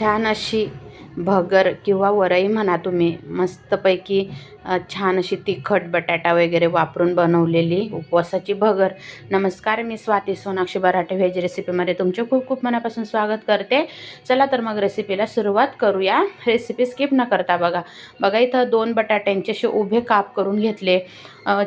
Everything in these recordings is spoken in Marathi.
छान अशी भगर किंवा वरई म्हणा तुम्ही. मस्तपैकी छान अशी तिखट बटाटा वगैरे वापरून बनवलेली उपवासाची भगर. नमस्कार मी स्वाती सोनाक्षी बराटे व्हेज रेसिपीमध्ये तुमचे खूप खूप मनापासून स्वागत करते. चला तर मग रेसिपीला सुरुवात करूया. रेसिपी स्किप न करता बघा. बघा इथं दोन बटाट्यांचे असे उभे काप करून घेतले.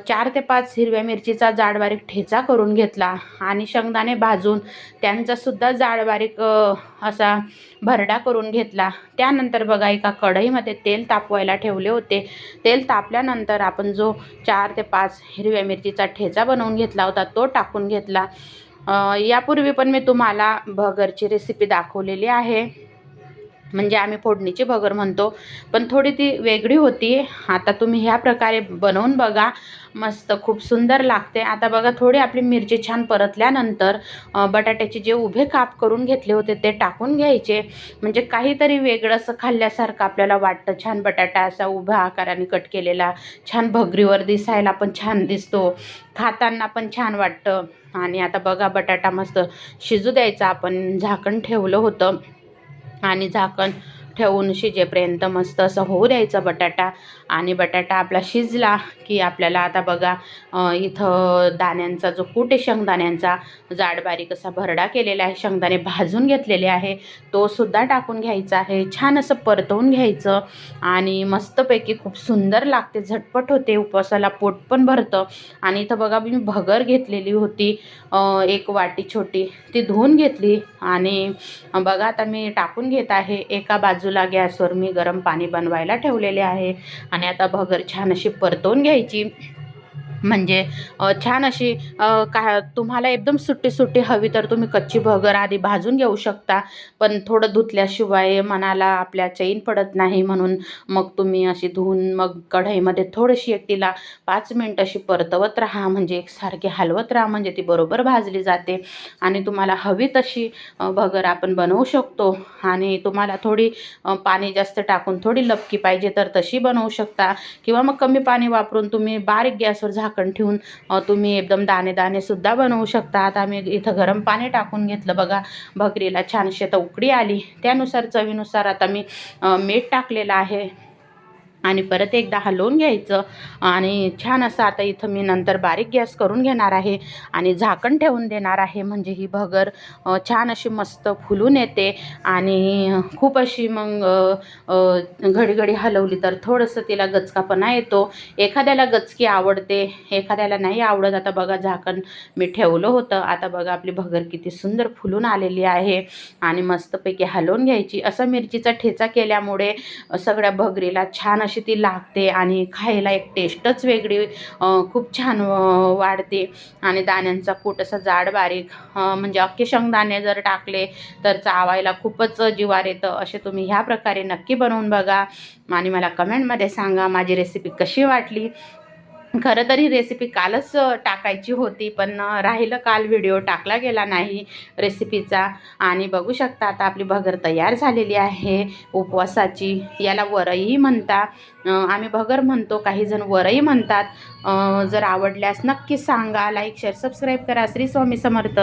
चार ते पाच हिरव्या मिरचीचा जाड बारीक ठेचा करून घेतला आणि शेंगदाणे भाजून त्यांचासुद्धा जाड बारीक असा भरडा करून घेतला. त्या त्यानंतर बघा एका कढईमध्ये तेल तापवायला ठेवले होते. तेल तापल्यानंतर आपण जो चार ते पाच हिरव्या मिरचीचा ठेचा बनवून घेतला होता तो टाकून घेतला. यापूर्वी पण मी तुम्हाला भगरची रेसिपी दाखवलेली आहे. म्हणजे आम्ही फोडणीची भगर म्हणतो. पण थोडी ती वेगळी होती. आता तुम्ही ह्या प्रकारे बनवून बघा. मस्त खूप सुंदर लागते. आता बघा थोडी आपली मिरची छान परतल्यानंतर बटाट्याचे जे उभे काप करून घेतले होते ते टाकून घ्यायचे. म्हणजे काहीतरी वेगळं असं खाल्ल्यासारखं आपल्याला वाटतं. छान बटाटा असा उभ्या आकाराने कट केलेला छान भगरीवर दिसायला पण छान दिसतो. खाताना पण छान वाटतं. आणि आता बघा बटाटा मस्त शिजू द्यायचा. आपण झाकण ठेवलं होतं. आणि झाकण ठेवून शिजेपर्यंत मस्त असं होऊ द्यायचा बटाटा. आणि बटाटा आपला शिजला की आपल्याला आता बघा इथं दाण्यांचा जो कूट आहे शेंगदाण्यांचा जाड बारीक असा भरडा केलेला आहे शेंगदाणे भाजून घेतलेले आहे. तो सुद्धा टाकून घ्यायचा आहे छान असं परतवून घ्यायचं. आणि मस्तपैकी खूप सुंदर लागते झटपट होते उपवासाला पोट पण भरतं. आणि इथं बघा मी भगर घेतलेली होती एक वाटी छोटी ती धुवून घेतली. आणि बघा आता मी टाकून घेत आहे एका बाजू बाजूला गॅसवर मी गरम पाणी बनवायला ठेवलेले आहे. आणि आता भगर छान अशी परतवून घ्यायची. म्हणजे छान अशी का तुम्हाला एकदम सुट्टी सुट्टी हवी तर तुम्ही कच्ची भगर आधी भाजून घेऊ शकता. पण थोडं धुतल्याशिवाय मनाला आपल्या चैन पडत नाही म्हणून मग तुम्ही अशी धुवून मग कढईमध्ये थोडीशी एक तिला पाच मिनटं अशी परतवत राहा. म्हणजे एकसारखी हलवत राहा म्हणजे ती बरोबर भाजली जाते. आणि तुम्हाला हवी तशी भगर आपण बनवू शकतो. आणि तुम्हाला थोडी पाणी जास्त टाकून थोडी लपकी पाहिजे तर तशी बनवू शकता. किंवा मग कमी पाणी वापरून तुम्ही बारीक गॅसवर झाक झाकण ठेवून तुम्ही एकदम दाणे दाणे सुद्धा बनवू शकता. आता आम्ही इथं गरम पाणी टाकून घेतलं बघा. भकरीला छानशी आता उकडी आली. त्यानुसार चवीनुसार आता मी मीठ टाकलेलं आहे. आणि परत एकदा हलवून घ्यायचं. आणि छान असं आता इथं मी नंतर बारीक गॅस करून घेणार आहे आणि झाकण ठेवून देणार आहे. म्हणजे ही भगर छान अशी मस्त फुलून येते. आणि खूप अशी मग घडी घडी हलवली तर थोडंसं तिला गचकापणा येतो. एखाद्याला गचकी आवडते एखाद्याला नाही आवडत. आता बघा झाकण मी ठेवलं होतं. आता बघा आपली भगर किती सुंदर फुलून आलेली आहे आणि मस्तपैकी हलवून घ्यायची. असं मिरचीचा ठेचा केल्यामुळे सगळ्या भगरीला छान अशी ती लागते आणि खायला एक टेस्टच वेगळी खूप छान वाढते. आणि दाण्यांचा कूट असा जाड बारीक म्हणजे अख्खे शेंगदाणे जर टाकले तर चावायला खूपच जिवार येतं. असे तुम्ही ह्या प्रकारे नक्की बनवून बघा आणि मला कमेंटमध्ये सांगा माझी रेसिपी कशी वाटली. खरं तर ही रेसिपी कालच टाकायची होती पण राहिलं काल व्हिडिओ टाकला गेला नाही रेसिपीचा आणि बघू शकता आता आपली भगर तयार झालेली आहे उपवासाची. याला वरई म्हणता आम्ही भगर म्हणतो काही जण वरई म्हणतात. जर आवडल्यास नक्की सांगा लाईक शेअर सबस्क्राईब करा. श्री स्वामी समर्थ.